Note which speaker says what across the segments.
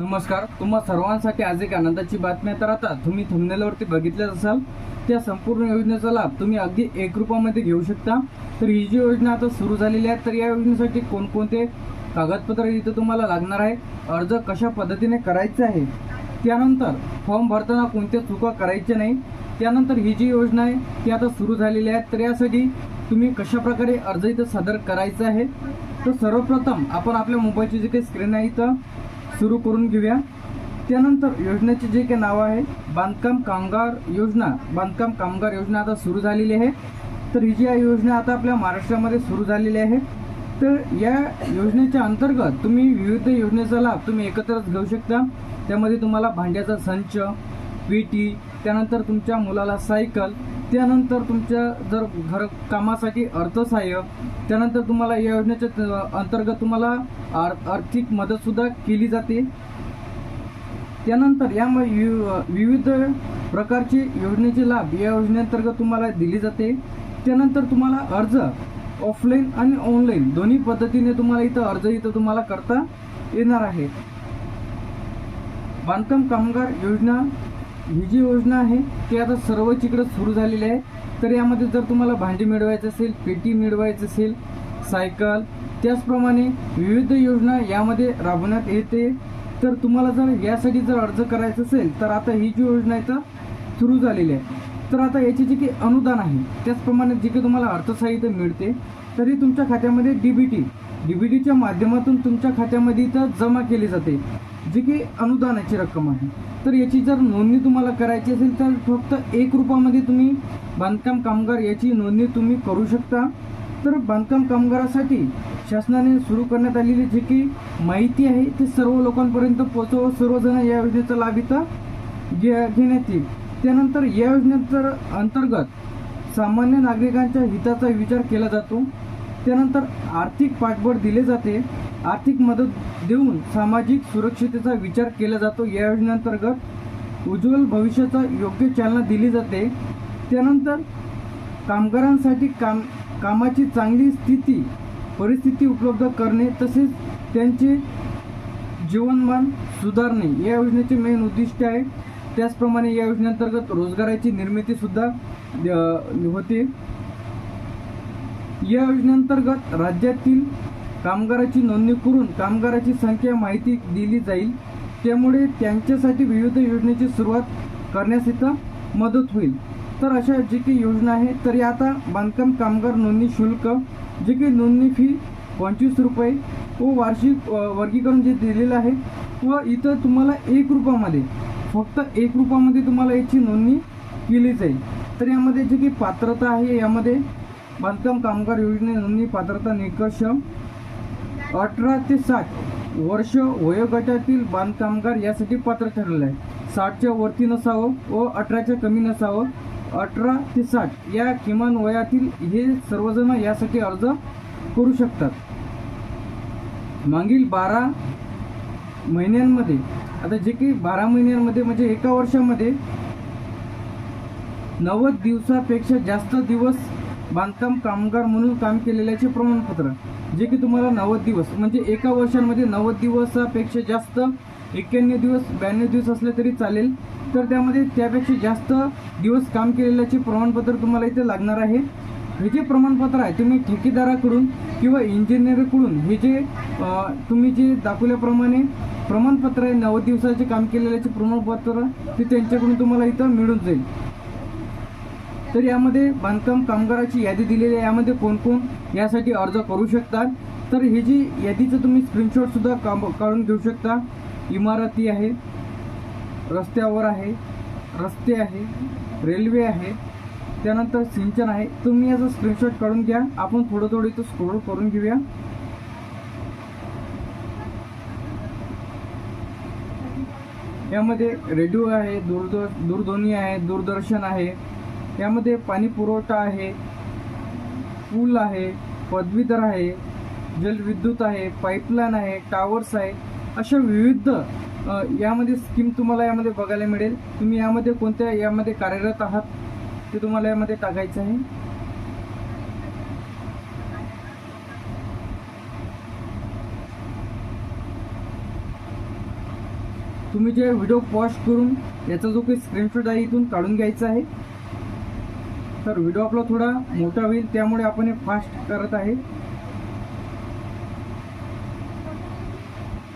Speaker 1: नमस्कार तुम्हा सर्वांसाठी आज एक आनंदाची बातमी तर आता तुम्ही थंबनेलवरती बघितल्याच असाल त्या संपूर्ण योजनेचा लाभ तुम्ही अगदी एक रुपयामध्ये घेऊ शकता. तर ही जी योजना आता सुरू झालेली आहे तर या योजनेसाठी कोणकोणते कागदपत्र इथं तुम्हाला लागणार आहे अर्ज कशा पद्धतीने करायचा आहे त्यानंतर फॉर्म भरताना कोणत्या चुका करायच्या नाही त्यानंतर ही जी योजना आहे ती आता सुरू झालेली आहे. तर यासाठी तुम्ही कशा प्रकारे अर्ज इथं सादर करायचा आहे तर सर्वप्रथम आपण आपल्या मोबाईलची जी काही स्क्रीन आहे इथं सुरू करून घेऊया. त्यानंतर योजनेचे जे काही नाव आहे बांधकाम कामगार योजना बांधकाम कामगार योजना आता सुरू झालेली आहे. तर ही जी योजना आता आपल्या महाराष्ट्रामध्ये सुरू झालेली आहे. तर या योजनेच्या अंतर्गत तुम्ही विविध योजनेचा लाभ तुम्ही एकत्रच घेऊ शकता. त्यामध्ये तुम्हाला भांड्याचा संच पेटी त्यानंतर तुमच्या मुलाला सायकल त्यानंतर तुमच्या जर घर कामासाठी अर्थसहाय्य त्यानंतर तुम्हाला या योजनेच्या अंतर्गत तुम्हाला आर आर्थिक मदतसुद्धा केली जाते. त्यानंतर या विविध प्रकारचे योजनेचे लाभ या योजनेअंतर्गत तुम्हाला दिली जाते. त्यानंतर तुम्हाला अर्ज ऑफलाईन आणि ऑनलाईन दोन्ही पद्धतीने तुम्हाला इथं अर्ज इथं तुम्हाला करता येणार आहे. बांधकाम कामगार योजना ही जी योजना आहे ती आता सर्वच इकडं सुरू झालेली आहे. तर यामध्ये जर तुम्हाला भांडी मिळवायचं असेल पेटी मिळवायचं असेल सायकल त्याचप्रमाणे विविध योजना यामध्ये राबवण्यात येते. तर तुम्हाला जर यासाठी जर अर्ज करायचा असेल तर आता ही जी योजना आहे तर सुरू झालेली आहे. तर आता याची जी काही अनुदान आहे त्याचप्रमाणे जे काही तुम्हाला अर्थसहाय्य मिळते तरी तुमच्या खात्यामध्ये D B T D B टीच्या माध्यमातून तुमच्या खात्यामध्ये इथं जमा केली जाते. जी की अनुदानाची रक्कम आहे. तर याची जर नोंदणी तुम्हाला करायची असेल तर फक्त एक रुपयामध्ये तुम्ही बांधकाम कामगार याची नोंदणी तुम्ही करू शकता. तर बांधकाम कामगारासाठी शासनाने सुरू करण्यात आलेली जी की माहिती आहे ती सर्व लोकांपर्यंत पोहोचव सर्वजण या योजनेचा लाभ इथं घे घेण्यात येईल. त्यानंतर या योजनेतर अंतर्गत सामान्य नागरिकांच्या हिताचा विचार केला जातो. त्यानंतर आर्थिक पाठबळ दिले जाते. आर्थिक मदत देऊन सामाजिक सुरक्षितेचा विचार केला जातो. या योजनेअंतर्गत उज्ज्वल भविष्याचा योग्य चालना दिली जाते. त्यानंतर कामगारांसाठी काम कामाची चांगली स्थिती परिस्थिती उपलब्ध करणे तसेच त्यांचे जीवनमान सुधारणे या योजनेचे मेन उद्दिष्ट आहे. त्याचप्रमाणे या योजनेअंतर्गत रोजगाराची निर्मितीसुद्धा होते. या योजनेअंतर्गत राज्यातील कामगाराची नोंदणी करून कामगाराची संख्या माहिती दिली जाईल. त्यामुळे त्यांच्यासाठी विविध योजनेची सुरुवात करण्यास इथं मदत होईल. तर अशा जी काही योजना आहे तरी आता बांधकाम कामगार नोंदणी शुल्क जी काही नोंदणी फी पंचवीस रुपये व वार्षिक वर्गीकरण जे दिलेलं आहे व इथं तुम्हाला एक रुपयामध्ये फक्त एक रुपयामध्ये तुम्हाला याची नोंदणी केली जाईल. तर यामध्ये जी काही पात्रता आहे यामध्ये बांधकाम कामगार योजने नोंदणी पात्रता निकष अठरा ते साठ वर्ष वयोगटातील बांधकामगार यासाठी पात्र ठरलेलं आहे. साठच्या वरती नसावं व अठराच्या कमी नसावं. अठरा ते साठ या किमान वयातील हे सर्वजण यासाठी अर्ज करू शकतात. मागील बारा महिन्यांमध्ये आता जे काही बारा महिन्यांमध्ये म्हणजे एका वर्षामध्ये नव्वद दिवसापेक्षा जास्त दिवस बांधकाम कामगार म्हणून काम केलेल्याचे प्रमाणपत्र. जे की तुम्हाला नव्वद दिवस म्हणजे एका वर्षांमध्ये नव्वद दिवसापेक्षा जास्त एक्क्याण्णव दिवस ब्याण्णव दिवस असले तरी चालेल. तर त्यामध्ये त्यापेक्षा जास्त दिवस काम केलेल्याचे प्रमाणपत्र तुम्हाला इथे लागणार आहे. हे जे प्रमाणपत्र आहे तुम्ही ठेकेदाराकडून किंवा इंजिनियरकडून हे जे तुम्ही जे दाखवल्याप्रमाणे प्रमाणपत्र आहे नव्वद दिवसाचे काम केलेल्याचे प्रमाणपत्र ते त्यांच्याकडून तुम्हाला इथं मिळून जाईल. तर यामध्ये बांधकाम कामगाराची यादी दिलेली आहे. यामध्ये कोण कोण यासाठी अर्ज करू शकतात. तर ही जी यादीचं तुम्ही स्क्रीनशॉटसुद्धा काम काढून घेऊ शकता. इमारती आहे रस्त्यावर आहे रस्ते आहे रेल्वे आहे त्यानंतर सिंचन आहे. तुम्ही याचा स्क्रीनशॉट काढून घ्या. आपण थोडं थोडं इथं स्क्रोल करून घेऊया. यामध्ये रेडिओ आहे दूरदर दूरध्वनी आहे दूरदर्शन आहे यामध्ये पाणी पुरवठा आहे पूल आहे पदवीधर आहे जलविद्युत आहे पाईपलाईन आहे टावर्स आहे अशा विविध यामध्ये स्कीम तुम्हाला यामध्ये बघायला मिळेल. तुम्ही यामध्ये कोणत्या यामध्ये कार्यरत आहात ते तुम्हाला यामध्ये टाकायचं आहे. तुम्ही जे व्हिडिओ पॉज करून याचा जो काही स्क्रीनशॉट आहे इथून काढून घ्यायचा आहे. तर व्हिडिओ आपला थोडा मोठा होईल त्यामुळे आपण हे फास्ट करत आहे.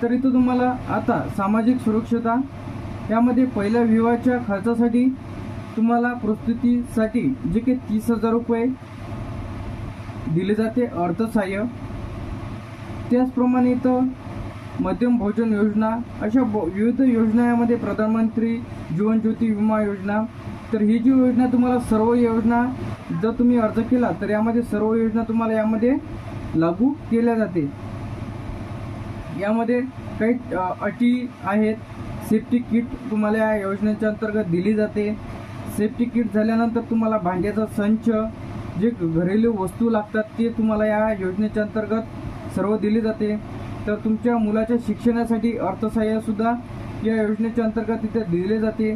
Speaker 1: तर इथं तुम्हाला आता सामाजिक सुरक्षता यामध्ये पहिल्या विवाहाच्या खर्चासाठी तुम्हाला प्रस्तुतीसाठी जे काही तीस हजार रुपये दिले जाते अर्थसहाय्य. त्याचप्रमाणे इथं मध्यम भोजन योजना अशा विविध योजना यामध्ये प्रधानमंत्री जीवन ज्योती विमा योजना तर ही जी योजना तुम्हाला सर्व योजना जर तुम्ही अर्ज केला तर यामध्ये सर्व योजना तुम्हाला यामध्ये लागू केल्या जाते. यामध्ये काही अटी आहेत. सेफ्टी किट तुम्हाला या योजनेच्या अंतर्गत दिली जाते. सेफ्टी किट झाल्यानंतर तुम्हाला भांड्याचा संच जे घरेलू वस्तू लागतात ते तुम्हाला या योजनेच्या अंतर्गत सर्व दिले जाते. तर तुमच्या मुलाच्या शिक्षणासाठी अर्थसहाय्यसुद्धा या योजनेच्या अंतर्गत तिथे दिले जाते.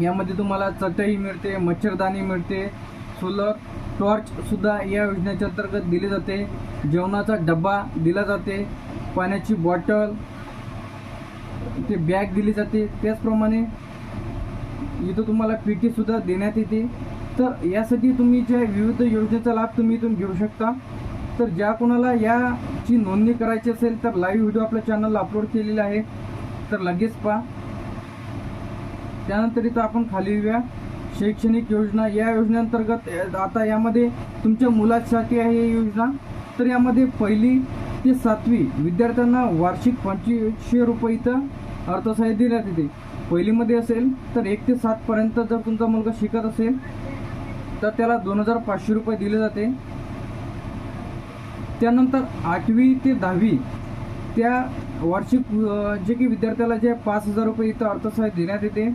Speaker 1: यामध्ये तुम्हाला चटई मिळते मच्छरदाणी मिळते सोलर टॉर्चसुद्धा या योजनेच्या अंतर्गत दिले जाते. जेवणाचा डब्बा दिला जाते पाण्याची बॉटल ते बॅग दिली जाते. त्याचप्रमाणे इथं तुम्हाला पीटीसुद्धा देण्यात येते. तर यासाठी तुम्ही ज्या विविध योजनेचा लाभ तुम्ही इथून घेऊ शकता. तर ज्या कोणाला याची नोंदणी करायची असेल तर लाईव्ह व्हिडिओ आपल्या चॅनलला अपलोड केलेला आहे. तर लगेच पहा. त्यानंतर इथं आपण खाली येऊया. शैक्षणिक योजना या योजनेअंतर्गत आता यामध्ये तुमच्या मुलासाठी आहे ही योजना. तर यामध्ये पहिली ते सातवी विद्यार्थ्यांना वार्षिक पंचवीसशे रुपये इथं अर्थसहाय्य देण्यात येते. पहिलीमध्ये असेल तर एक ते सातपर्यंत जर तुमचा मुलगा शिकत असेल तर त्याला दोन हजार पाचशे रुपये दिले जाते. त्यानंतर आठवी ते दहावी त्या वार्षिक जे की विद्यार्थ्याला जे पाच हजार रुपये इथं अर्थसहाय्य देण्यात येते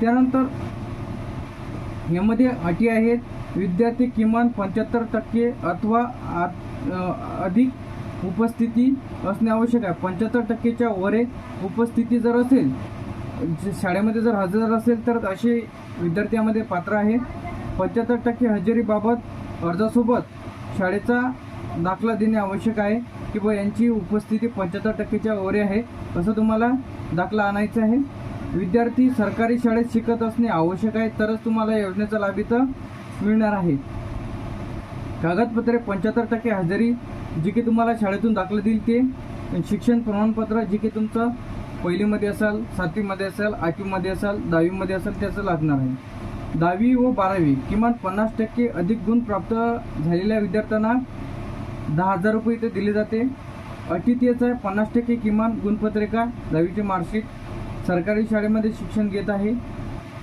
Speaker 1: त्यानंतर यामध्ये अटी आहेत. विद्यार्थी किमान पंच्याहत्तर टक्के अथवा आ- अधिक उपस्थिती असणे आवश्यक आहे. पंच्याहत्तर टक्केच्या वरे उपस्थिती जर असेल शाळेमध्ये जर हजर असेल तर असे विद्यार्थ्यामध्ये पात्र आहे. पंच्याहत्तर टक्के हजेरीबाबत अर्जासोबत शाळेचा दाखला देणे आवश्यक आहे. की बा यांची उपस्थिती पंच्याहत्तर टक्केच्या वरे आहे. असं तुम्हाला दाखला आणायचा आहे. विद्यार्थी सरकारी शाळेत शिकत असणे आवश्यक आहे तरच तुम्हाला योजनेचा लाभ इथं मिळणार आहे. कागदपत्रे पंच्याहत्तर टक्के हजेरी जी की तुम्हाला शाळेतून दाखला देईल ते. शिक्षण प्रमाणपत्र जे की तुमचं पहिलीमध्ये असाल सातवीमध्ये असेल आठवीमध्ये असाल दहावीमध्ये असेल त्याचं लागणार आहे. दहावी व बारावी किमान पन्नास टक्के अधिक गुण प्राप्त झालेल्या विद्यार्थ्यांना दहा हजार रुपये इथे दिले जाते. अटी आहे पन्नास टक्के किमान गुणपत्रिका. दहावीचे मार्कशीट सरकारी शाळेमध्ये शिक्षण घेत आहे.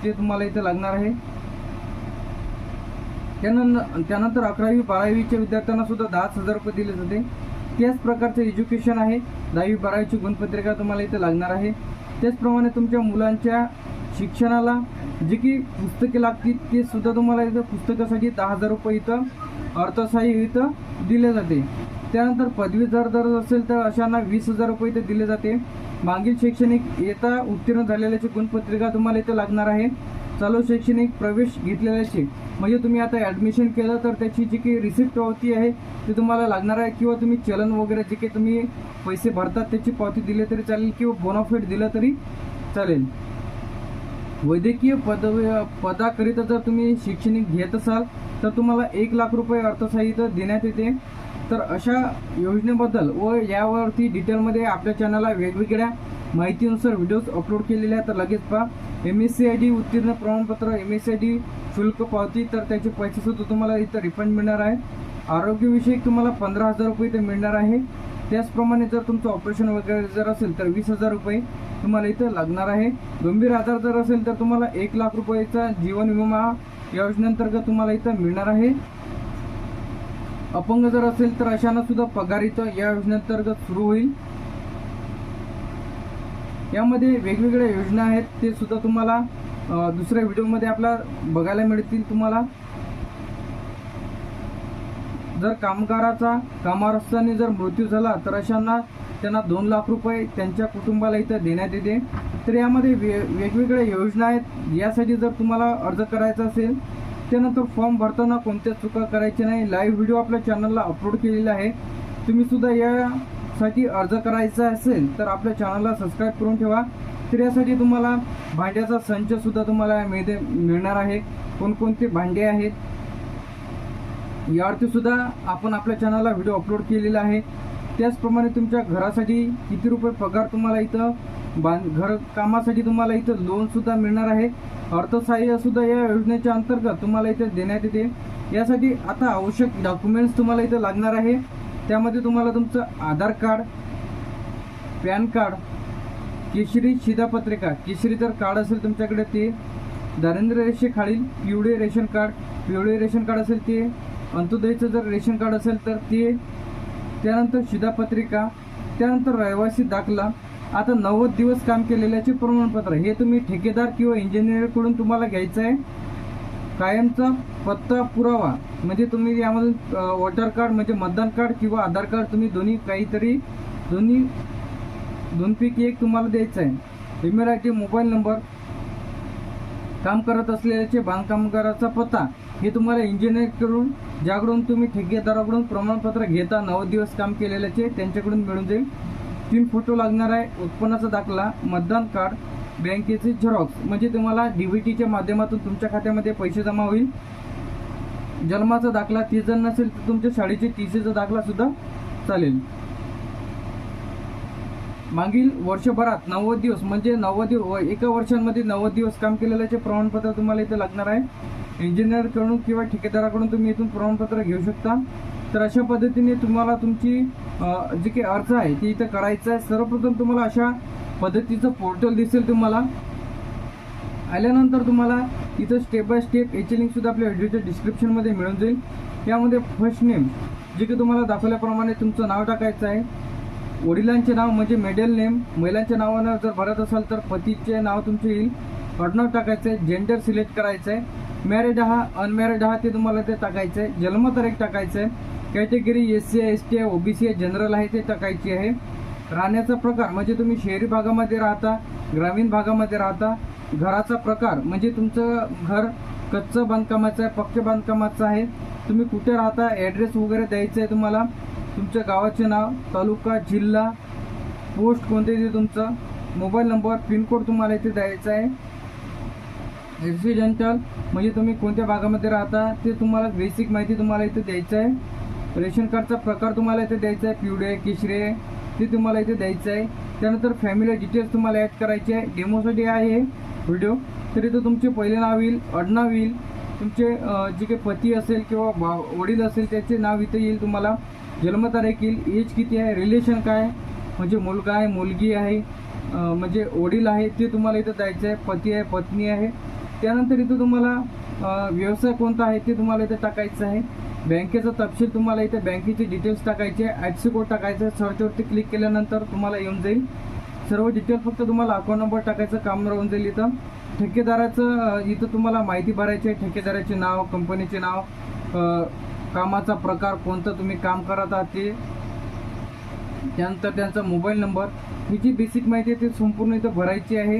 Speaker 1: ते तुम्हाला इथे लागणार आहे. त्यानंतर त्यानंतर अकरावी बारावीच्या विद्यार्थ्यांना सुद्धा दहाच हजार रुपये दिले जाते. त्याच प्रकारचं एज्युकेशन आहे. दहावी बारावीची गुणपत्रिका तुम्हाला इथे लागणार आहे. त्याचप्रमाणे तुमच्या मुलांच्या शिक्षणाला जी की पुस्तके लागतील ते सुद्धा तुम्हाला इथं पुस्तकासाठी दहा हजार रुपये इथं अर्थसहाय्य इथं दिले जाते. त्यानंतर पदवीधर जर असेल तर अशांना वीस हजार रुपये इथे दिले जाते. मागील शैक्षणिक येता उत्तीर्ण झालेल्याची गुणपत्रिका तुम्हाला इथे लागणार आहे. चालू शैक्षणिक प्रवेश घेतलेल्याची. म्हणजे तुम्ही आता ॲडमिशन केलं तर त्याची जी काही रिसिप्ट पावती आहे ती तुम्हाला लागणार आहे. किंवा तुम्ही चलन वगैरे जे काही तुम्ही पैसे भरतात त्याची पावती दिली तरी चालेल किंवा बोनाफाईड दिलं तरी चालेल. वैद्यकीय पदवी पदाकरिता जर तुम्ही शैक्षणिक घेत असाल तर तुम्हाला एक लाख रुपये अर्थसहाय्य देण्यात येते. तर अशा योजनेबद्दल व यावरती डिटेलमध्ये आपल्या चॅनलला वेगवेगळ्या माहितीनुसार व्हिडिओज अपलोड केलेले आहेत तर लगेच पहा. M S C I D उत्तीर्ण प्रमाणपत्र M S C I D शुल्क पावती तर त्याचे पैसे सुद्धा तुम्हाला इथं रिफंड मिळणार आहे. आरोग्यविषयक तुम्हाला पंधरा हजार रुपये इथे मिळणार आहे. त्याचप्रमाणे जर तुमचं ऑपरेशन वगैरे जर असेल तर वीस हजार रुपये तुम्हाला इथं लागणार आहे. गंभीर आजार जर असेल तर तुम्हाला एक लाख रुपयेचा जीवन विमा या योजनेअंतर्गत तुम्हाला इथं मिळणार आहे. अपंग जर असेल तर अशांना सुद्धा पगार इथं या योजनेअंतर्गत सुरू होईल. यामध्ये वेगवेगळ्या योजना आहेत ते सुद्धा तुम्हाला दुसऱ्या व्हिडिओमध्ये आपल्या बघायला मिळतील तुम्हाला. जर कामगाराचा कामावर जर मृत्यू झाला तर अशांना त्यांना दोन लाख रुपये त्यांच्या कुटुंबाला इथं देण्यात येते. तर यामध्ये वे वेगवेगळ्या योजना आहेत. यासाठी जर तुम्हाला अर्ज करायचा असेल त्यानंतर फॉर्म भरताना कोणत्या चुका करायच्या नाही. लाईव्ह व्हिडिओ आपल्या चॅनलला अपलोड केलेला आहे. तुम्ही सुद्धा यासाठी अर्ज करायचा असेल तर आपल्या चॅनलला सबस्क्राईब करून ठेवा. तर यासाठी तुम्हाला भांड्याचा संच सुद्धा तुम्हाला मिळते मिळणार आहे. कोणकोणते भांडे आहेत यावरती सुद्धा आपण आपल्या चॅनलला व्हिडिओ अपलोड केलेला आहे. त्याचप्रमाणे तुमच्या घरासाठी किती रुपये पगार तुम्हाला इथं बांध घर कामासाठी तुम्हाला इथं लोनसुद्धा मिळणार आहे. अर्थसहाय्यसुद्धा या योजनेच्या अंतर्गत तुम्हाला इथं देण्यात येते. यासाठी आता आवश्यक डॉक्युमेंट्स तुम्हाला इथं लागणार आहे. त्यामध्ये तुम्हाला तुमचं आधार कार्ड पॅन कार्ड केशरी शिधापत्रिका केशरी जर कार्ड असेल तुमच्याकडे ते दारिद्र्य रेषेखालील पिवळे रेशन कार्ड पिवळे रेशन कार्ड असेल ते अंत्योदयचं जर रेशन कार्ड असेल तर ते त्यानंतर शिधापत्रिका त्यानंतर रहिवासी दाखला आता नव्वद दिवस काम केलेल्याचे प्रमाणपत्र. हे तुम्ही ठेकेदार किंवा इंजिनियरकडून तुम्हाला घ्यायचं आहे? कायमचा पत्ता पुरावा म्हणजे तुम्ही यामधून वॉटर कार्ड म्हणजे मतदान कार्ड किंवा आधार कार्ड तुम्ही दोन्ही काहीतरी दोन्ही दोनपैकी एक तुम्हाला द्यायचं आहे. Email I D mobile number काम करत असलेल्याचे बांधकामगाराचा पत्ता. हे तुम्हाला इंजिनिअरकडून ज्याकडून तुम्ही ठेकेदाराकडून प्रमाणपत्र घेता नव्वद दिवस काम केलेल्याचे त्यांच्याकडून मिळून जाईल. तीन फोटो लागणार आहे. उत्पन्नाचा दाखला मतदान कार्ड बँकेचे झेरॉक्स म्हणजे तुम्हाला डीबीटीच्या माध्यमातून तुमच्या खात्यामध्ये पैसे जमा होईल. जन्माचा दाखला तीस जण नसेल तर तुमच्या शाळेचे टीसीचा दाखला सुद्धा चालेल. मागील वर्षभरात नव्वद दिवस म्हणजे नव्वद दिवस एका वर्षांमध्ये नव्वद दिवस काम केलेल्याचे प्रमाणपत्र तुम्हाला इथे लागणार आहे. इंजिनियरकडून किंवा ठेकेदाराकडून तुम्ही इथून प्रमाणपत्र घेऊ शकता. तर अशा पद्धतीने तुम्हाला तुमची जी जे काही अर्ज आहे ते इथं करायचं आहे. सर्वप्रथम तुम्हाला अशा पद्धतीचं पोर्टल दिसेल तुम्हाला. आल्यानंतर तुम्हाला इथं स्टेप बाय स्टेप याची लिंकसुद्धा आपल्या व्हिडिओच्या डिस्क्रिप्शनमध्ये मिळून जाईल. यामध्ये फर्स्ट नेम जे की तुम्हाला दाखवल्याप्रमाणे तुमचं नाव टाकायचं आहे. वडिलांचे नाव म्हणजे मेडल नेम महिलांच्या नावानं जर भरत असाल तर पतीचे नाव तुमचे येईल. आडनाव टाकायचं आहे. जेंडर सिलेक्ट करायचं आहे. मॅरिड हा अनमॅरिड आहात ते तुम्हाला ते टाकायचं आहे जन्मतारीख टाकायचं आहे category S C I S T आहे ओबीसी आहे जनरल आहे ते टाकायची आहे. राहण्याचा प्रकार म्हणजे तुम्ही शहरी भागामध्ये राहता ग्रामीण भागामध्ये राहता. घराचा प्रकार म्हणजे तुमचं घर कच्चं बांधकामाचं आहे पक्क बांधकामाचं आहे. तुम्ही कुठे राहता ॲड्रेस वगैरे द्यायचं आहे तुम्हाला. तुमच्या गावाचे नाव तालुका जिल्हा पोस्ट कोणते ते तुमचं. मोबाईल नंबर पिनकोड तुम्हाला इथे द्यायचा आहे. रेसिडेंटल म्हणजे तुम्ही कोणत्या भागामध्ये राहता ते तुम्हाला बेसिक माहिती तुम्हाला इथे द्यायचं आहे. रेशन कार्डचा प्रकार तुम्हाला इथे द्यायचा आहे पिवळे केशरे ते तुम्हाला इथे द्यायचं आहे. त्यानंतर फॅमिली डिटेल्स तुम्हाला ॲड करायचे आहे. डेमोसाठी आहे व्हिडिओ तर इथं तुमचे पहिले नाव येईल अडनाव येईल. तुमचे जे काही पती असेल किंवा भाव वडील असेल त्याचे नाव इथं येईल तुम्हाला. जन्मतारीख येईल एज किती आहे रिलेशन काय म्हणजे मुलगा आहे मुलगी आहे म्हणजे वडील आहे ते तुम्हाला इथं द्यायचं आहे. पती आहे पत्नी आहे. त्यानंतर इथं तुम्हाला व्यवसाय कोणता आहे ते तुम्हाला इथं टाकायचं आहे. बँकेचा तपशील तुम्हाला इथे बँकेचे डिटेल्स टाकायचे आयसी कोड टाकायचं आहे. सर्चवरती क्लिक केल्यानंतर तुम्हाला येऊन जाईल. सर्व डिटेल फक्त तुम्हाला अकाउंट नंबर टाकायचं काम राहून जाईल इथं. ठेकेदाराचं इथं तुम्हाला माहिती भरायची आहे. ठेकेदाराचे नाव कंपनीचे नाव कामाचा प्रकार कोणतं तुम्ही काम करत आहात ते. त्यानंतर त्यांचा मोबाईल नंबर ही जी बेसिक माहिती आहे ती संपूर्ण इथं भरायची आहे.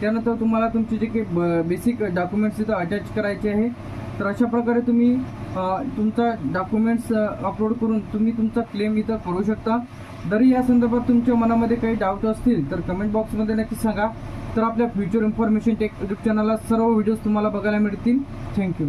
Speaker 1: त्यानंतर तुम्हाला तुमचे जे काही बेसिक डॉक्युमेंट्स इथं अटॅच करायचे आहे. तर अशा प्रकारे तुम्ही तुमचा डॉक्युमेंट्स अपलोड करून तुम्ही तुमचा क्लेम इथं करू शकता. जरी या संदर्भात तुमच्या मनामध्ये काही डाऊट असतील तर कमेंट बॉक्समध्ये नक्की सांगा. तर आपल्या फ्युचर इन्फॉर्मेशन टेक यूट्यूब चॅनलला सर्व व्हिडिओज तुम्हाला बघायला मिळतील. थँक्यू